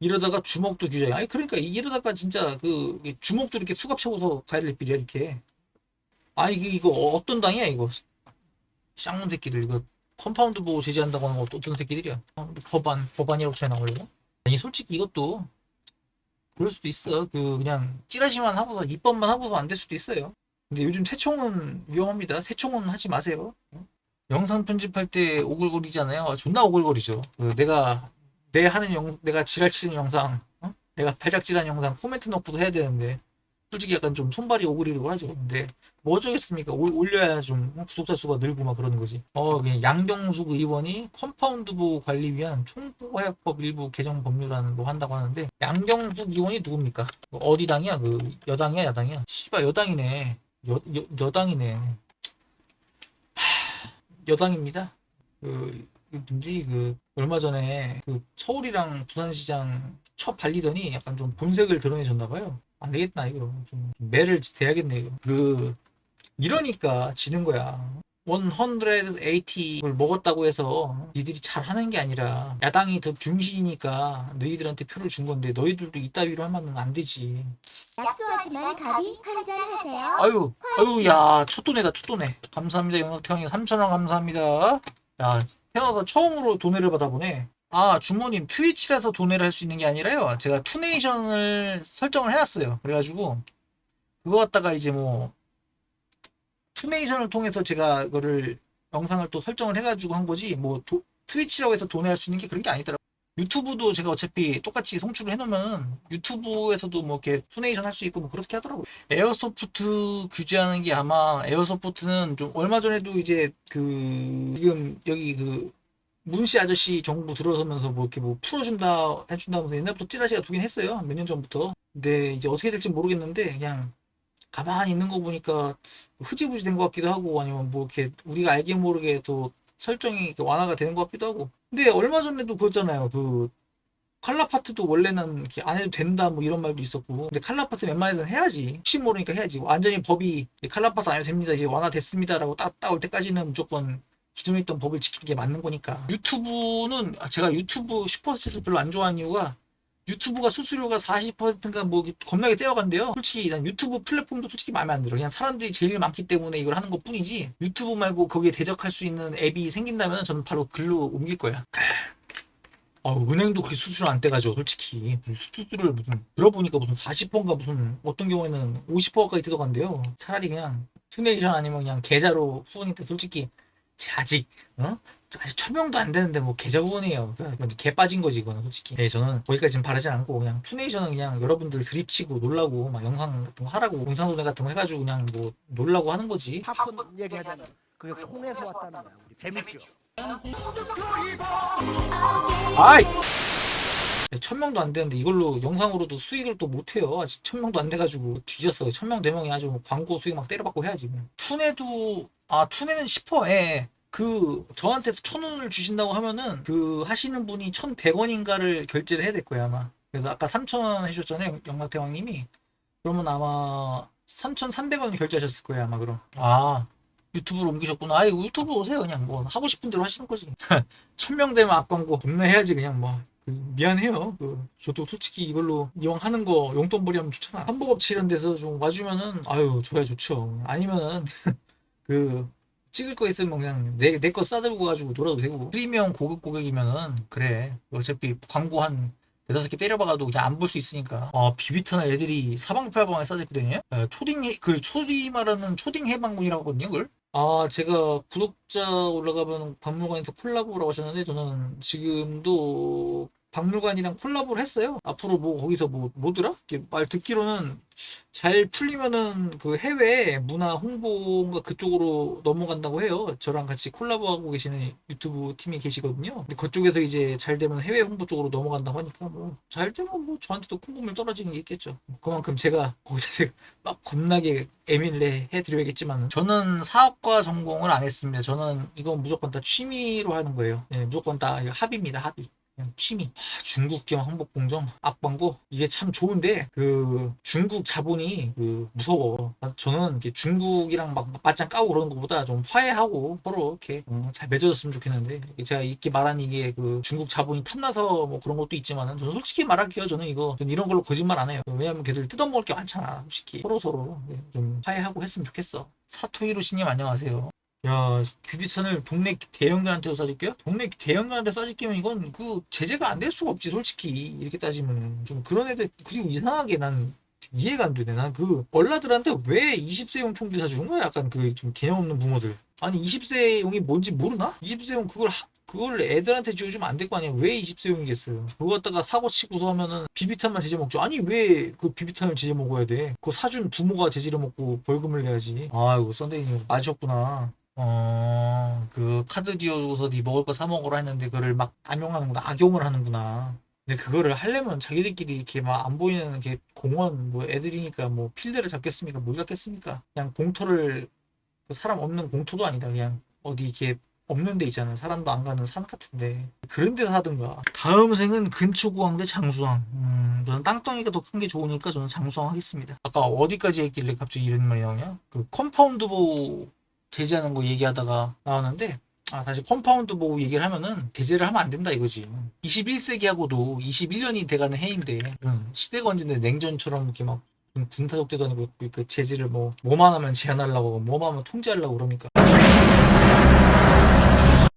이러다가 주먹도 규제. 아니 그러니까 이러다가 진짜 그 주먹도 이렇게 수갑 채워서 가야 될 빌이야 이렇게. 아 이게 이거 어떤 당이야 이거. 쌍놈 새끼들 이거 컴파운드 보고 제재한다고 하는 거 어떤 새끼들이야. 어, 법안 법안이라고 쳐야 나오려고? 아니 솔직히 이것도 그럴 수도 있어. 그 그냥 찌라시만 하고서 입법만 하고서 안 될 수도 있어요. 근데 요즘 새총은 위험합니다. 새총은 하지 마세요. 영상 편집할 때 오글거리잖아요. 존나 오글거리죠. 그 내가 내 하는 영 내가 지랄 치는 영상, 어? 내가 발작질한 영상 코멘트 넣고도 해야 되는데 솔직히 약간 좀 손발이 오그리려고 하죠. 근데 뭐 어쩌겠습니까? 올- 올려야 좀 구독자 수가 늘고 막 그러는 거지. 어, 그냥 양경숙 의원이 컴파운드부 관리 위한 총포화약법 일부 개정 법률안 뭐 한다고 하는데 양경숙 의원이 누굽니까? 뭐 어디 당이야? 그 여당이야, 야당이야? 씨발 여당이네. 여, 여 여당이네. 하, 여당입니다. 그 뭐지 그 얼마 전에 그 서울이랑 부산시장 첫 발리더니 약간 좀 본색을 드러내셨나 봐요. 안 되겠다 이거 좀 매를 대야겠네 이거. 그 이러니까 지는 거야. 180을 먹었다고 해서 니들이 잘하는 게 아니라 야당이 더 중시니까 너희들한테 표를 준 건데 너희들도 이따위로 하면 안 되지. 약소하지만 가비 한잔 하세요. 아유, 아유, 야, 첫 돈에다, 첫 돈에. 감사합니다, 영덕태형님. 3,000원 감사합니다. 야, 태어나서 처음으로 돈을 받아보네. 아, 주모님, 트위치라서 돈을 할수 있는 게 아니라요. 제가 투네이션을 설정을 해놨어요. 그래가지고, 그거 갖다가 이제 뭐, 투네이션을 통해서 제가 그거를, 영상을 또 설정을 해가지고 한 거지, 뭐, 도- 트위치라고 해서 돈을 할수 있는 게 그런 게 아니더라고요. 유튜브도 제가 어차피 똑같이 송출을 해놓으면 유튜브에서도 뭐 이렇게 투네이션 할 수 있고 뭐 그렇게 하더라고요. 에어소프트 규제하는 게 아마 에어소프트는 좀 얼마 전에도 이제 그 지금 여기 그 문씨 아저씨 정부 들어서면서 뭐 이렇게 뭐 풀어준다 해준다면서 옛날부터 찌라시가 두긴 했어요 몇 년 전부터 근데 이제 어떻게 될지 모르겠는데 그냥 가만히 있는 거 보니까 흐지부지 된 것 같기도 하고 아니면 뭐 이렇게 우리가 알게 모르게 또 설정이 완화가 되는 것 같기도 하고. 근데 얼마 전에도 그랬잖아요. 그 칼라 파트도 원래는 이렇게 안 해도 된다 뭐 이런 말도 있었고. 근데 칼라 파트 웬만해서는 해야지. 혹시 모르니까 해야지. 완전히 법이 칼라 파트 안 해도 됩니다. 이제 완화됐습니다 라고 딱 따올 때까지는 무조건 기존에 있던 법을 지키는 게 맞는 거니까. 유튜브는 아, 제가 유튜브 슈퍼챗을 별로 안 좋아하는 이유가 유튜브가 수수료가 40%인가 뭐 겁나게 떼어간대요. 솔직히 난 유튜브 플랫폼도 솔직히 마음에 안 들어. 그냥 사람들이 제일 많기 때문에 이걸 하는 것 뿐이지. 유튜브 말고 거기에 대적할 수 있는 앱이 생긴다면 저는 바로 글로 옮길 거야. 어, 은행도 그렇게 수수료 안 떼가지고 솔직히 수수료를 무슨 들어보니까 무슨 40%인가 무슨 어떤 경우에는 50%까지 뜯어간대요. 차라리 그냥 투네이션 아니면 그냥 계좌로 후원인데 솔직히 제 아직 어? 아직 천 명도 안 되는데 뭐 계좌 후원이에요. 그냥 개 빠진 거지 이거는 솔직히. 네, 저는 거기까지는 바라진 않고 그냥 투네이션은 그냥 여러분들 드립치고 놀라고 막 영상 같은 거 하라고 영상 도내 같은 거 해가지고 그냥 뭐 놀라고 하는 거지. 팝콘 얘기하자면 그게 콩에서 왔다는 거야. 우리 재밌죠? 아이! 네, 천 명도 안 되는데 이걸로 영상으로도 수익을 또 못해요. 아직 천 명도 안 돼가지고 뒤졌어요. 천명 되면 아주 뭐 광고 수익 막 때려받고 해야지. 그냥. 투네도 아 투네는 10%에 그 저한테서 천 원을 주신다고 하면은 그 하시는 분이 천백 원인가를 결제를 해야 될 거예요 아마. 그래서 아까 삼천 원 해주셨잖아요 영락대왕님이. 그러면 아마 삼천 삼백 원을 결제하셨을 거예요 아마 그럼. 아 유튜브로 옮기셨구나. 아 이거 유튜브 오세요 그냥 뭐 하고 싶은 대로 하시는 거지. 천명 되면 앞광고 겁나 해야지 그냥 뭐. 그 미안해요. 그 저도 솔직히 이걸로 이왕 하는 거 용돈벌이 하면 좋잖아. 한복업체 이런 데서 좀 와주면은 아유 좋아요 좋죠. 아니면은 그 찍을 거 있으면 그냥 내 내 거 싸들고 가지고 놀아도 되고. 프리미엄 고급 고객이면은 그래. 어차피 광고 한 네다섯 개 때려박아도 그냥 안 볼 수 있으니까. 아 비비트나 애들이 사방팔방에 싸들거든요? 초딩 해- 그 초디 말하는 초딩 해방군이라고 하거든요 그걸? 아 제가 구독자 올라가면 박물관에서 콜라보라고 하셨는데 저는 지금도 박물관이랑 콜라보를 했어요. 앞으로 뭐 거기서 뭐 뭐더라? 말 듣기로는 잘 풀리면은 그 해외 문화 홍보가 그쪽으로 넘어간다고 해요. 저랑 같이 콜라보하고 계시는 유튜브 팀이 계시거든요. 근데 그쪽에서 이제 잘 되면 해외 홍보 쪽으로 넘어간다고 하니까 뭐 잘 되면 뭐 저한테도 콩고물 떨어지는 게 있겠죠. 그만큼 제가 거기서 막 겁나게 에밀레 해드려야겠지만 저는 사업과 전공을 안 했습니다. 저는 이건 무조건 다 취미로 하는 거예요. 예, 무조건 다 이거 합의입니다. 합의. 그냥 취미. 하, 중국 겸 항복 공정 앞광고 이게 참 좋은데 그 중국 자본이 그 무서워. 저는 이렇게 중국이랑 막 맞짱 까고 그러는 것보다 좀 화해하고 서로 이렇게 어, 잘 맺어졌으면 좋겠는데 제가 이렇게 말한 이게 그 중국 자본이 탐나서 뭐 그런 것도 있지만은 저는 솔직히 말할게요. 저는 이거 저는 이런 걸로 거짓말 안 해요. 왜냐면 걔들 뜯어먹을 게 많잖아. 솔직히 서로 서로 좀 화해하고 했으면 좋겠어. 사토히로시님 안녕하세요. 야, 비비탄을 동네 대형견한테 쏴줄게요? 동네 대형견한테 쏴줄게면 이건 그 제재가 안 될 수가 없지, 솔직히. 이렇게 따지면. 좀 그런 애들, 그리고 이상하게 난 이해가 안 되네. 난 그 얼라들한테 왜 20세용 총기 사주는 거야? 약간 그 좀 개념 없는 부모들. 아니, 20세용이 뭔지 모르나? 20세용 그걸 하- 그걸 애들한테 지어주면 안 될 거 아니야. 왜 20세용이겠어요? 그거 갖다가 사고 치고서 하면은 비비탄만 제재 먹죠. 아니, 왜 그 비비탄을 제재 먹어야 돼? 그거 사준 부모가 제재를 먹고 벌금을 내야지. 아이고, 썬데이님 맞으셨구나. 어, 그 카드 지어주고서 네 먹을 거 사 먹으라 했는데 그거를 막 악용하는구나. 악용을 하는구나. 근데 그거를 하려면 자기들끼리 이렇게 막 안 보이는 이렇게 공원 뭐 애들이니까 뭐 필드를 잡겠습니까? 못 잡겠습니까? 그냥 공터를 그 사람 없는 공터도 아니다. 그냥 어디 이렇게 없는 데 있잖아요. 사람도 안 가는 산 같은데 그런 데서 하든가. 다음 생은 근초구황 대 장수왕. 음, 저는 땅덩이가 더 큰 게 좋으니까 저는 장수왕 하겠습니다. 아까 어디까지 했길래 갑자기 이런 말이 나오냐? 그 컴파운드 보고 제재하는 거 얘기하다가 나왔는데 아, 다시 컴파운드 보고 얘기를 하면은 제재를 하면 안 된다 이거지. 21세기하고도 21년이 돼가는 해인데 음, 시대가 언젠데 냉전처럼 이렇게 막 군사독재도 아니고 그 제재를 뭐 뭐만 하면 제한하려고 뭐만 하면 통제하려고 그러니까